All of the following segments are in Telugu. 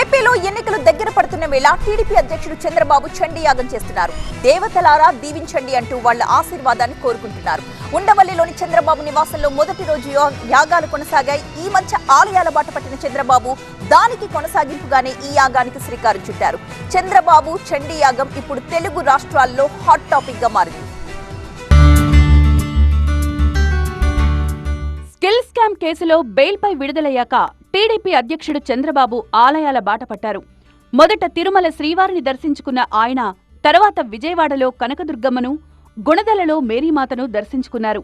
ఏపీలో ఎన్నికలు దగ్గర పడుతున్న వేళ టీడీపీ అధ్యక్షుడు చంద్రబాబు చండీయాగం చేస్తున్నారు. దేవతలారా దీవించండి అంటూ వాళ్ళ ఆశీర్వాదాన్ని కోరుకుంటున్నారు. ఉండవల్లిలోని చంద్రబాబు నివాసంలో మొదటి రోజు యాగాలు కొనసాగాయి. ఈ మధ్య ఆలయాల బాట పట్టిన చంద్రబాబు దానికి కొనసాగింపుగానే ఈ యాగానికి శ్రీకారం చుట్టారు. చంద్రబాబు చండీయాగం ఇప్పుడు తెలుగు రాష్ట్రాల్లో హాట్ టాపిక్గా మారింది. స్కిల్ కేసులో బెయిల్పై విడుదలయ్యాక టీడీపీ అధ్యక్షుడు చంద్రబాబు ఆలయాల బాట పట్టారు. మొదట తిరుమల శ్రీవారిని దర్శించుకున్న ఆయన తర్వాత విజయవాడలో కనకదుర్గమ్మను గుణదలలో మేరీమాతను దర్శించుకున్నారు.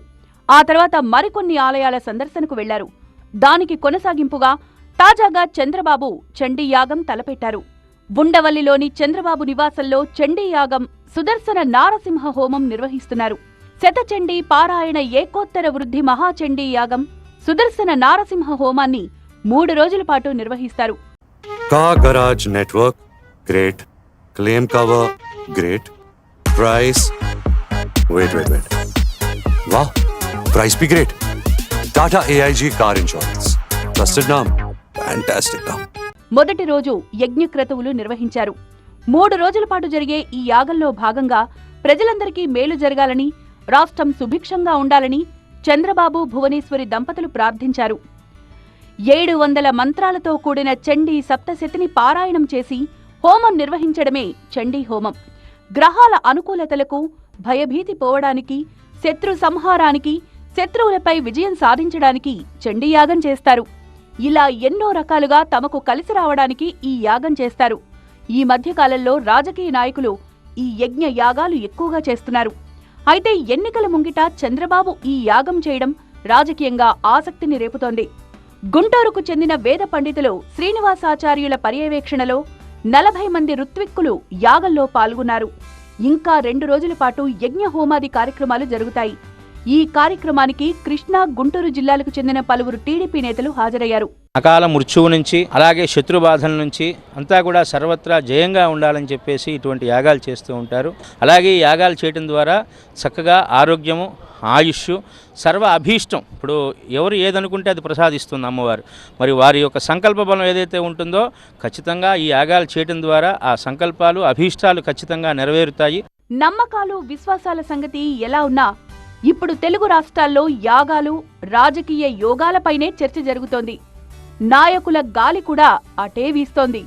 ఆ తర్వాత మరికొన్ని ఆలయాల సందర్శనకు వెళ్ళారు. దానికి కొనసాగింపుగా తాజాగా చంద్రబాబు చండీయాగం తలపెట్టారు. ఉండవల్లిలోని చంద్రబాబు నివాసంలో చండీయాగం సుదర్శన నారసింహ హోమం నిర్వహిస్తున్నారు. శతచండీ పారాయణ ఏకోత్తర వృద్ధి మహాచండీ యాగం సుదర్శన నారసింహ హోమాన్ని మూడు రోజుల పాటు నిర్వహిస్తారు. కాగరాజ్ network great. Claim cover great. Price. Wait be great. Tata AIG car insurance మొదటి రోజు యజ్ఞ క్రతువులు నిర్వహించారు. మూడు రోజుల పాటు జరిగే ఈ యాగంలో భాగంగా ప్రజలందరికీ మేలు జరగాలని రాష్ట్రం సుభిక్షంగా ఉండాలని చంద్రబాబు భువనేశ్వరి దంపతులు ప్రార్థించారు. ఏడు వందల మంత్రాలతో కూడిన చండీ సప్తశతిని పారాయణం చేసి హోమం నిర్వహించడమే చండీ హోమం. గ్రహాల అనుకూలతలకు భయభీతి పోవడానికి శత్రు సంహారానికి శత్రువులపై విజయం సాధించడానికి చండీ యాగం చేస్తారు. ఇలా ఎన్నో రకాలుగా తమకు కలిసి రావడానికి ఈ యాగం చేస్తారు. ఈ మధ్యకాలంలో రాజకీయ నాయకులు ఈ యజ్ఞ యాగాలు ఎక్కువగా చేస్తున్నారు. అయితే ఎన్నికల ముంగిట చంద్రబాబు ఈ యాగం చేయడం రాజకీయంగా ఆసక్తిని రేపుతోంది. గుంటూరుకు చెందిన వేద పండితులు శ్రీనివాసాచార్యుల పర్యవేక్షణలో నలభై మంది ఋత్విక్కులు యాగంలో పాల్గొన్నారు. ఇంకా రెండు రోజుల పాటు యజ్ఞ హోమాది కార్యక్రమాలు జరుగుతాయి. ఈ కార్యక్రమానికి కృష్ణా గుంటూరు జిల్లాలకు చెందిన పలువురు టీడీపీ నేతలు హాజరయ్యారు. అకాల మృత్యువు నుంచి అలాగే శత్రు బాధల నుంచి అంతా కూడా సర్వత్రా జయంగా ఉండాలని చెప్పేసి ఇటువంటి యాగాలు చేస్తూ ఉంటారు. అలాగే యాగాలు చేయడం ద్వారా చక్కగా ఆరోగ్యము ఆయుష్ సర్వ అభీష్టం. ఇప్పుడు ఎవరు ఏదనుకుంటే అది ప్రసాదిస్తుంది అమ్మవారు. మరి వారి యొక్క సంకల్ప బలం ఏదైతే ఉంటుందో ఖచ్చితంగా ఈ యాగాలు చేయడం ద్వారా ఆ సంకల్పాలు అభీష్టాలు ఖచ్చితంగా నెరవేరుతాయి. నమ్మకాలు విశ్వాసాల సంగతి ఎలా ఉన్నా ఇప్పుడు తెలుగు రాష్ట్రాల్లో యాగాలు రాజకీయ యోగాలపైనే చర్చ జరుగుతోంది. నాయకుల గాలి కూడా అటే వీస్తోంది.